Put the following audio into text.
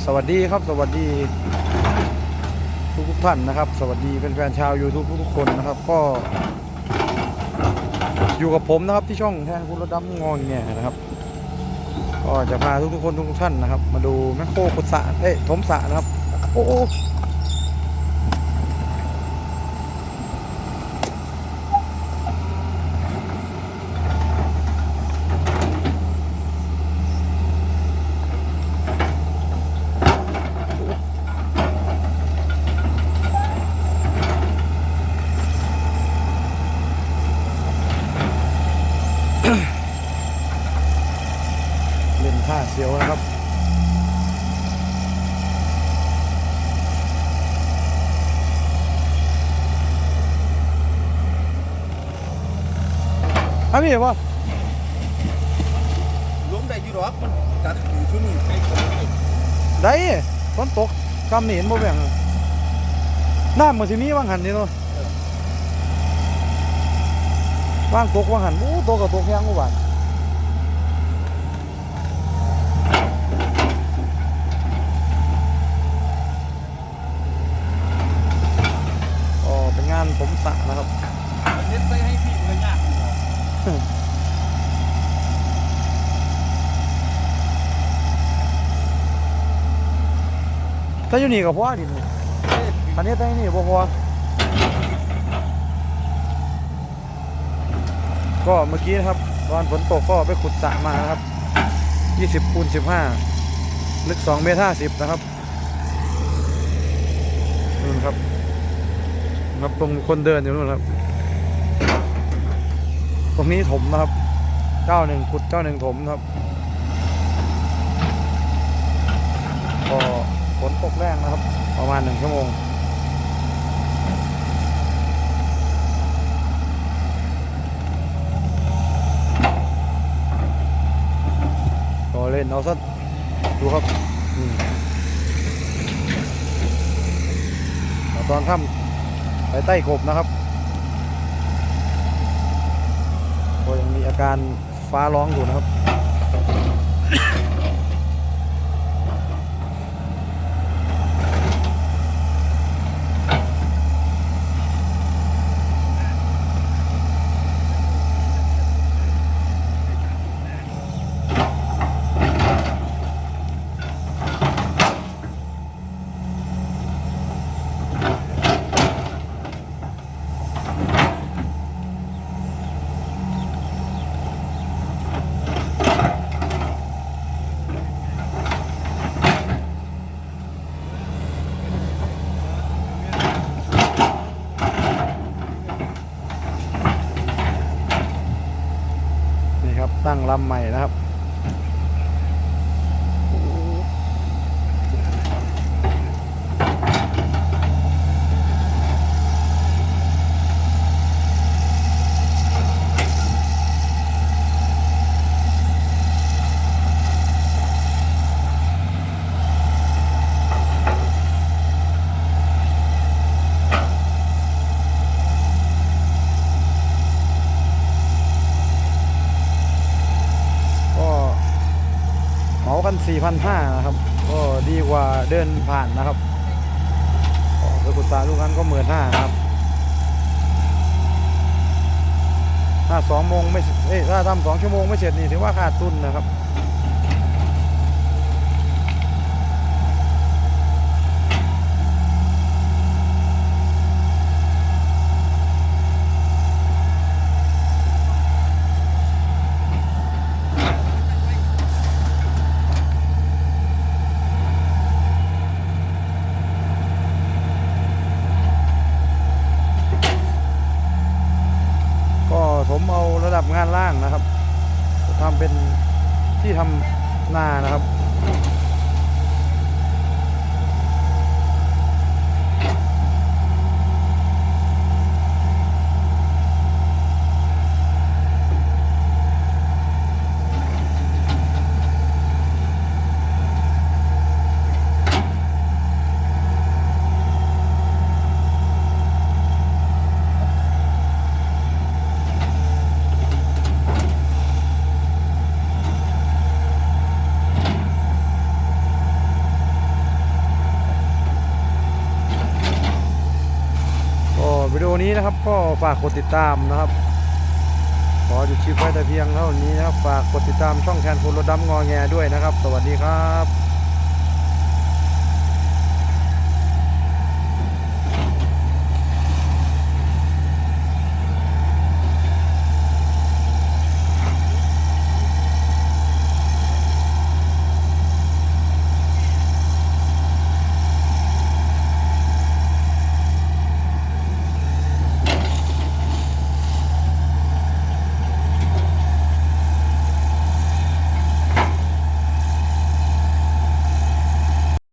็สวัสดีครับสวัสดีทุกทุกท่านนะครับ สวัสดีเป็นแฟนๆชาว YouTube ทุกๆคนนะครับ ก็ อยู่กับผมนะครับที่ช่องแทนคุณรถดำงองเนี่ยนะครับ ก็จะพาทุกๆคนทุกๆท่านนะครับ มาดูแมคโครขุดสะเอ๊ะถมสะนะครับ โอ้ ท่าเสียวนะครับอะพี่ว่าล้มได้อยู่หรอกมันกัดอยู่ช่วงนี้ใช้คนไม่ได้ฝนตกคำนี่เห็นบ่แบ่งน้ำมันสิมีว่างหันนี่เนาะว่างตกว่างหันโอ้ตกกับตกแห้งบ่บาดอ๋อเป็นงานผมสระนะครับ มันเน้นใส่ให้พี่มันยากอยู่หรอก ถ้าอยู่นี่กับพ่อดิอันนี้ตั้งนี่บ่พอก็เมื่อกี้นะครับตอนฝนตกก็ไปขุดสระมานะครับ 20คูณ15 ลึก 2 เมตร 50 นะครับนู่นครับครับตรงคนเดินอยู่นู่นครับ ตรงนี้ถมนะครับเจ้าหนึ่งขุดเจ้าหนึ่งถมครับ ก็ฝนต กแรงนะครับ ประมาณหนึ่งชั่วโมงก็เล่นเอาสักดูครับอตอนค่ำไปใต้กบนะครับก็ยังมีอาการฟ้าร้องอยู่นะครับ ตั้งลำใหม่นะครับ ก็ันสี่พันห้านะครับ ก็ดีกว่าเดินผ่านนะครับโดยกุศลลูกนั้นก็หมื่นห้าครับ ถ้าสองโมงไม่เสร็จเอ้ยถ้าทำสองชั่วโมงไม่เสร็จนี่ถือว่าขาดทุนนะครับ ที่ทำหน้านะครับ นะครับก็ฝากกดติดตามนะครับ ขอหยุดชิปไว้แต่เพียงเท่านี้นะครับ ฝากกดติดตามช่องแทนคนรถดำงอแงด้วยนะครับ สวัสดีครับ